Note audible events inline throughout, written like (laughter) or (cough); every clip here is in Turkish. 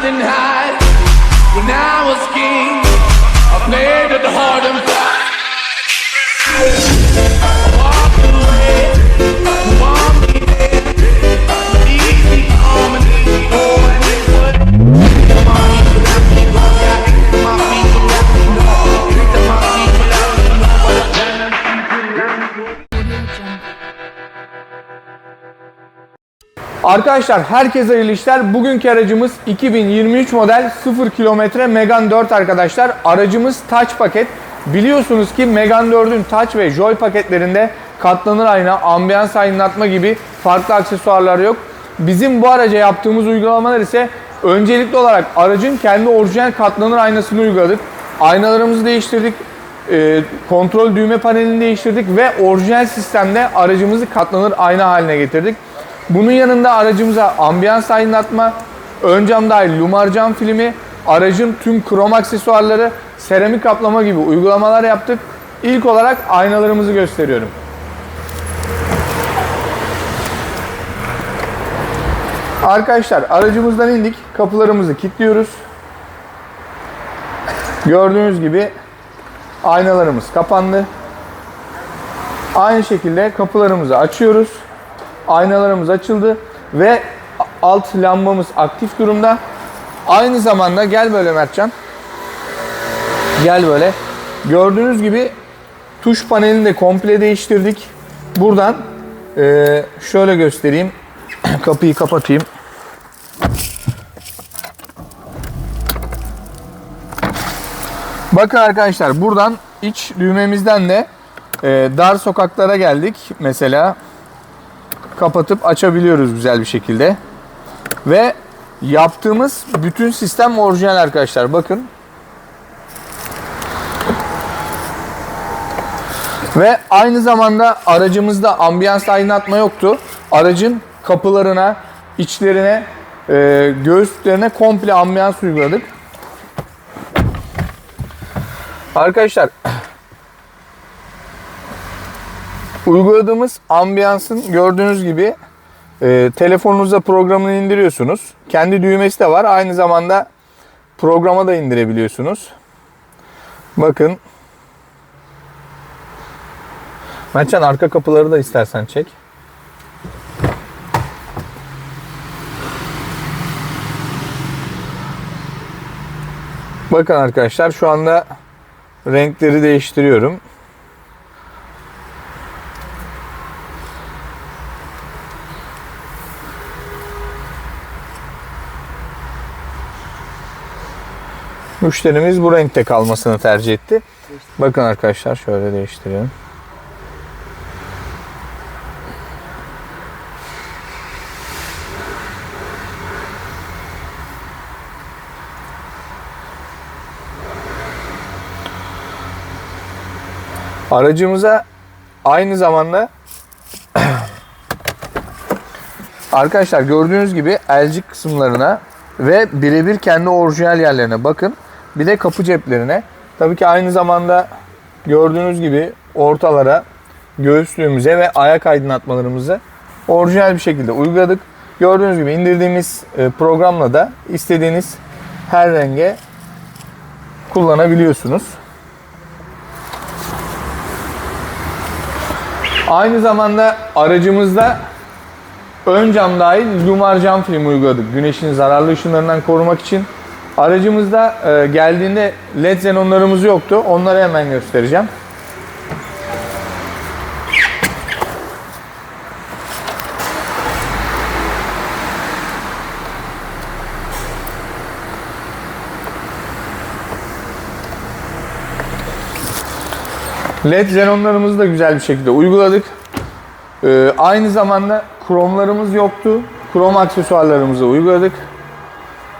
riding high. Arkadaşlar herkese hayırlı işler. Bugünkü aracımız 2023 model 0 kilometre Megane 4 arkadaşlar. Aracımız Touch paket. Biliyorsunuz ki Megane 4'ün Touch ve Joy paketlerinde katlanır ayna, ambiyans aydınlatma gibi farklı aksesuarlar yok. Bizim bu araca yaptığımız uygulamalar ise öncelikli olarak aracın kendi orijinal katlanır aynasını uyguladık. Aynalarımızı değiştirdik, e, kontrol düğme panelini değiştirdik ve orijinal sistemde aracımızı katlanır ayna haline getirdik. Bunun yanında aracımıza ambiyans aydınlatma, ön cam dahil lumar cam filmi, aracın tüm krom aksesuarları, seramik kaplama gibi uygulamalar yaptık. İlk olarak aynalarımızı gösteriyorum. Arkadaşlar aracımızdan indik. Kapılarımızı kilitliyoruz. Gördüğünüz gibi aynalarımız kapandı. Aynı şekilde kapılarımızı açıyoruz. Aynalarımız açıldı ve alt lambamız aktif durumda. Aynı zamanda gel böyle Mertcan. Gel böyle. Gördüğünüz gibi tuş panelini de komple değiştirdik. Buradan eee, şöyle göstereyim. (clears throat) Kapıyı kapatayım. Bakın arkadaşlar buradan iç düğmemizden de eee, dar sokaklara geldik. Mesela kapatıp açabiliyoruz güzel bir şekilde. Ve yaptığımız bütün sistem orijinal arkadaşlar. Bakın. Ve aynı zamanda aracımızda ambiyans aydınlatma yoktu. Aracın kapılarına, içlerine, e, göğüslerine komple ambiyans uyguladık. Arkadaşlar uyguladığımız ambiyansın gördüğünüz gibi e, telefonunuza programını indiriyorsunuz. Kendi düğmesi de var. Aynı zamanda programa da indirebiliyorsunuz. Bakın. Mertcan arka kapıları da istersen çek. Bakın arkadaşlar şu anda renkleri değiştiriyorum. Müşterimiz bu renkte kalmasını tercih etti. Bakın arkadaşlar şöyle değiştirelim. Aracımıza aynı zamanda (clears throat) arkadaşlar gördüğünüz gibi elcik kısımlarına ve birebir kendi orijinal yerlerine bakın. Bir de kapı ceplerine. Tabii ki aynı zamanda gördüğünüz gibi ortalara, göğüslüğümüze ve ayak aydınlatmalarımızı orijinal bir şekilde uyguladık. Gördüğünüz gibi indirdiğimiz e, programla da istediğiniz her renge kullanabiliyorsunuz. Aynı zamanda aracımızda ön cam dahil lumar cam film uyguladık. Güneşin zararlı ışınlarından korumak için. Aracımızda e, geldiğinde led xenonlarımız yoktu. Onları hemen göstereceğim. LED xenonlarımızı da güzel bir şekilde uyguladık. Ee, aynı zamanda kromlarımız yoktu. Krom aksesuarlarımızı uyguladık.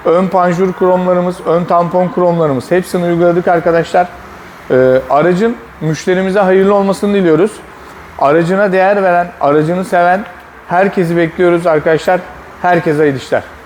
Ön panjur kromlarımız, ön tampon kromlarımız hepsini uyguladık arkadaşlar. Ee, aracın müşterimize hayırlı olmasını diliyoruz. Aracına değer veren, aracını seven herkesi bekliyoruz arkadaşlar. Herkese hayırlı işler.